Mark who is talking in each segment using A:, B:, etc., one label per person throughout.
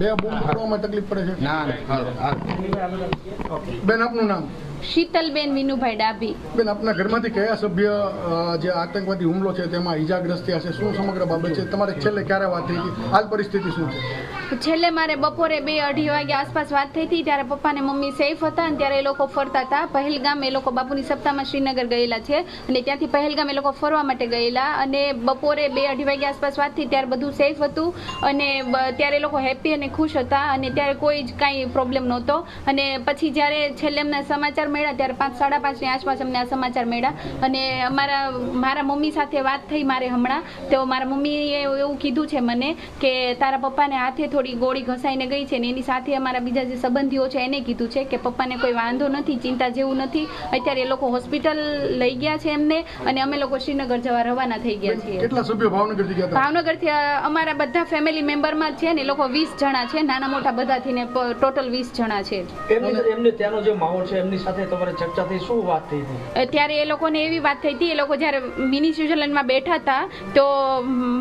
A: બે બૂમ કરવામાં તકલીફ પડે છે?
B: ના ના
A: બેન આપનું નામ?
C: શીતલબેન વિનુભાઈ ડાભી.
A: બેન આપના ઘરમાંથી કયા સભ્ય જે આતંકવાદી હુમલો છે તેમાં ઈજાગ્રસ્ત થયા છે? શું સમગ્ર બાબત છે? તમારે છેલ્લે ક્યારે વાત થઈ હાલ પરિસ્થિતિ શું છે?
C: છેલ્લે મારે બપોરે બે અઢી વાગ્યા આસપાસ વાત થઈ હતી, ત્યારે પપ્પા ને મમ્મી સેફ હતા અને ત્યારે એ લોકો ફરતા હતા. પહેલગામ એ લોકો બાપુની સપ્તાહમાં શ્રીનગર ગયેલા છે અને ત્યાંથી પહેલગામ એ લોકો ફરવા માટે ગયેલા અને બપોરે બે અઢી વાગ્યા આસપાસ વાત થઈ ત્યારે બધું સેફ હતું અને ત્યારે એ લોકો હેપી અને ખુશ હતા અને ત્યારે કોઈ જ કાંઈ પ્રોબ્લેમ નહોતો. અને પછી જ્યારે છેલ્લે એમના સમાચાર મળ્યા ત્યારે પાંચ, સાડા પાંચની આસપાસ અમને આ સમાચાર મળ્યા. અને અમારા, મારા મમ્મી સાથે વાત થઈ મારે હમણાં. તો મારા મમ્મીએ એવું કીધું છે મને કે તારા પપ્પાને હાથે થોડી ગોળી ઘસાઈને ગઈ છે ને એની સાથે અમારા બીજા જે સંબંધીઓ છે એને કીધું છે કે પપ્પાને કોઈ વાંધો નથી ચિંતા જેવું નથી. અત્યારે એ લોકો હોસ્પિટલ લઈ ગયા છે એમને અને અમે લોકો શ્રીનગર જવા રવાના થઈ ગયા છીએ.
A: કેટલા સભ્યો ભાવનગરથી ગયા
C: ભાવનગરથી અમારા બધા ફેમિલી મેમ્બરમાં છે ને એ લોકો વીસ જણા છે. નાના મોટા બધાથી ને ટોટલ વીસ જણા છે.
D: એમની એમને ત્યાંનો જે માહોલ છે એમની સાથે તમારે ચર્ચા થઈ શું વાત થઈ હતી?
C: ત્યારે એ લોકોને એવી વાત થઈ હતી એ લોકો જ્યારે મિની સ્વિટ્ઝરલેન્ડમાં બેઠા હતા તો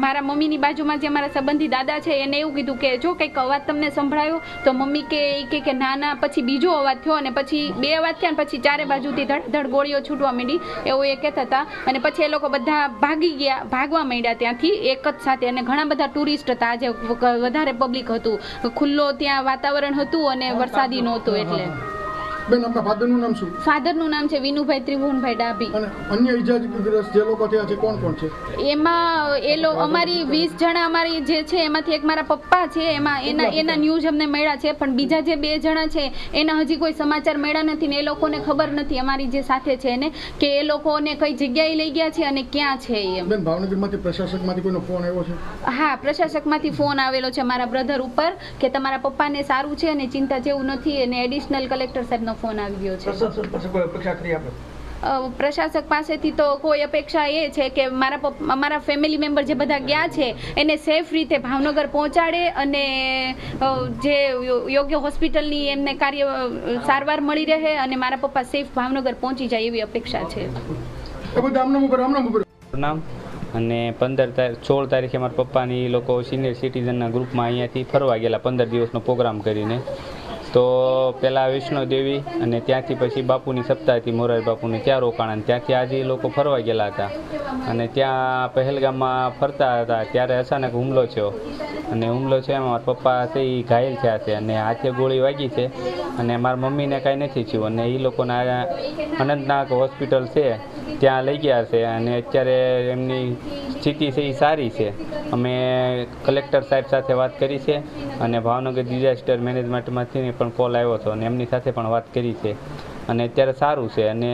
C: મારા મમ્મીની બાજુમાં જે મારા સંબંધી દાદા છે એને એવું કીધું કે જો કંઈક અવાજ તમને સંભળાયો તો મમ્મી કે કે કે ના ના પછી બીજો અવાજ થયો અને પછી બે અવાજ થયા ને પછી ચારે બાજુથી ધડ ધડ ગોળીઓ છૂટવા માંડી એવું એ કહેતા હતા. અને પછી એ લોકો બધા ભાગી ગયા ભાગવા માંડ્યા ત્યાંથી એક જ સાથે. અને ઘણા બધા ટુરિસ્ટ હતા. આજે વધારે પબ્લિક હતું. ખુલ્લો ત્યાં વાતાવરણ હતું અને વરસાદી નહોતું એટલે.
A: બેન આપણા ફાધરનું નામ શું?
C: ફાધરનું નામ છે વિનુભાઈ ત્રિભુવનભાઈ ડાભી.
A: અને અન્ય ઈજાગ્રસ્ત જે લોકો થયા છે કોણ કોણ છે?
C: એમાં એ લો અમારી વીસ જણા અમારી જે છે એમાંથી એક મારા પપ્પા છે એમાં એના એના ન્યૂઝ અમને મળ્યા છે પણ બીજા જે બે જણા છે એના હજી કોઈ સમાચાર મળ્યા નથી ને એ લોકોને ખબર નથી અમારી જે સાથે છે એને કે એ લોકોને કઈ જગ્યાએ લઈ ગયા છે અને ક્યાં છે એમ.
A: બેન ભાવનગરમાંથી પ્રશાસકમાંથી કોઈનો ફોન આવ્યો છે?
C: હા પ્રશાસકમાંથી ફોન આવેલો છે મારા બ્રધર ઉપર કે તમારા પપ્પાને સારું છે અને ચિંતા જેવું નથી અને એડિશનલ કલેક્ટર સાહેબનો ફોન આવી ગયો છે.
D: કોઈ અપેક્ષા કરી આપણે
C: પ્રશાસક પાસેથી તો કોઈ અપેક્ષા એ છે કે મારા મારા ફેમિલી મેમ્બર જે બધા ગયા છે એને સેફ રીતે ભાવનગર પહોંચાડે અને જે યોગ્ય હોસ્પિટલની એમને કાર્ય સારવાર મળી રહે અને મારા પપ્પા સેફ ભાવનગર પહોંચી જાય એવી અપેક્ષા છે.
E: નામ અને પંદર તારીખ સોળ તારીખે મારા પપ્પાની લોકો સિનિયર સિટીઝનના ગ્રુપમાં અહીંયાથી ફરવા ગયેલા પંદર દિવસનો પ્રોગ્રામ કરીને. તો પહેલાં વૈષ્ણોદેવી અને ત્યાંથી પછી બાપુની સપ્તાહથી મોરારી બાપુને ત્યાં રોકાણા અને ત્યાંથી આજે એ લોકો ફરવા ગયેલા હતા. અને ત્યાં પહેલગામમાં ફરતા હતા, ત્યારે અચાનક હુમલો થયો. અને હુમલો છે એમાં મારા પપ્પા છે એ ઘાયલ થયા છે અને હાથે ગોળી વાગી છે અને મારા મમ્મીને કાંઈ નથી થયું અને એ લોકોના અનંતનાગ હોસ્પિટલ છે, ત્યાં લઈ ગયા છે અને અત્યારે એમની સ્થિતિ છે એ સારી છે. અમે કલેક્ટર સાહેબ સાથે વાત કરી છે અને ભાવનગર ડિઝાસ્ટર મેનેજમેન્ટમાંથી પણ કોલ આવ્યો હતો અને એમની સાથે પણ વાત કરી છે અને અત્યારે સારું છે અને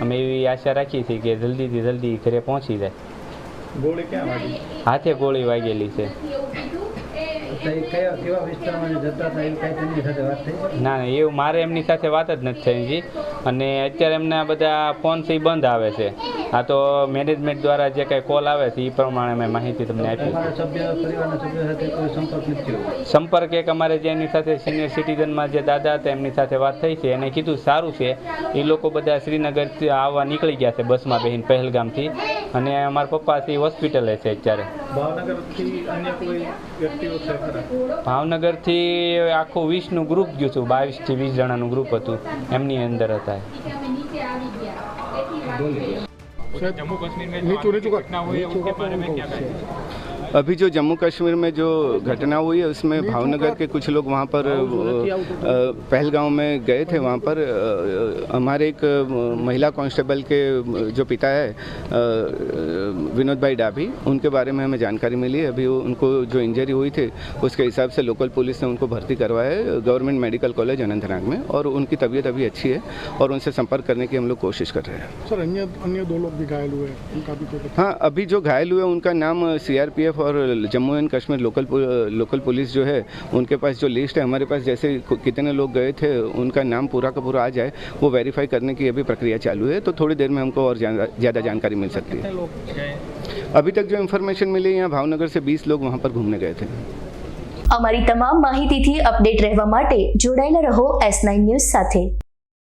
E: અમે એવી આશા રાખીએ છીએ કે જલ્દીથી જલ્દી ઘરે પહોંચી જાય.
D: ગોળી ક્યાં વાગી?
E: હાથે ગોળી વાગેલી છે.
D: કયા કેવા વિસ્તારમાં જતા હતા એવું કઈ તેમની સાથે વાત થઈ?
E: ના ના એવું મારે એમની સાથે વાત જ નથી થઈ જી અને અત્યારે એમના બધા ફોનથી બંધ આવે છે. આ તો મેનેજમેન્ટ દ્વારા જે કાંઈ કોલ આવે છે એ પ્રમાણે મેં માહિતી તમને આપી.
D: તમારા સભ્ય પરિવારના સભ્યો સાથે કોઈ સંપર્ક નથી થયો?
E: સંપર્ક એક અમારે જે એની સાથે સિનિયર સિટીઝનમાં જે દાદા હતા એમની સાથે વાત થઈ છે. એને કીધું સારું છે. એ લોકો બધા શ્રીનગરથી આવવા નીકળી ગયા છે બસમાં બેહીને પહેલગામથી. અને અમારા પપ્પા શ્રી હોસ્પિટલે છે અત્યારે.
D: ભાવનગરથી અન્ય કોઈ વ્યક્તિઓ છે
E: આખું વીસનું ગ્રુપ ગયું હતું બાવીસથી વીસ જણાનું ગ્રુપ હતું. એમની અંદર હતા.
A: જમ્મુ કશ્મીર
B: अभी जो जम्मू कश्मीर में जो घटना हुई है उसमें भावनगर के कुछ लोग वहाँ पर पहलगांव में गए थे वहाँ पर। हमारे एक महिला कांस्टेबल के जो पिता है विनोद भाई डाभी उनके बारे में हमें जानकारी मिली है। अभी उनको जो इंजरी हुई थी उसके हिसाब से लोकल पुलिस ने उनको भर्ती करवाया है गवर्नमेंट मेडिकल कॉलेज अनंतनाग में और उनकी तबीयत अभी अच्छी है और उनसे संपर्क करने की हम लोग कोशिश कर रहे हैं।
A: सर अन्य अन्य दो लोग भी घायल हुए हैं उनका भी
B: हाँ अभी जो घायल हुए उनका नाम सीआरपीएफ और Jammu and Kashmir local Pu- local police जो है उनके पास जो लिस्ट है हमारे पास जैसे कु- कितने लोग गए थे उनका नाम पूरा का पूरा आ जाए वो वेरीफाई करने की अभी प्रक्रिया चालू है तो थोड़ी देर में हमको और ज्यादा ज़्यादा जानकारी मिल सकती है अभी तक जो इन्फॉर्मेशन मिली यहाँ भावनगर से 20 लोग वहाँ पर घूमने गए थे
F: અમારી તમામ માહિતીથી અપડેટ રહેવા માટે જોડાયેલા રહો એસ નાઇન ન્યૂઝ સાથે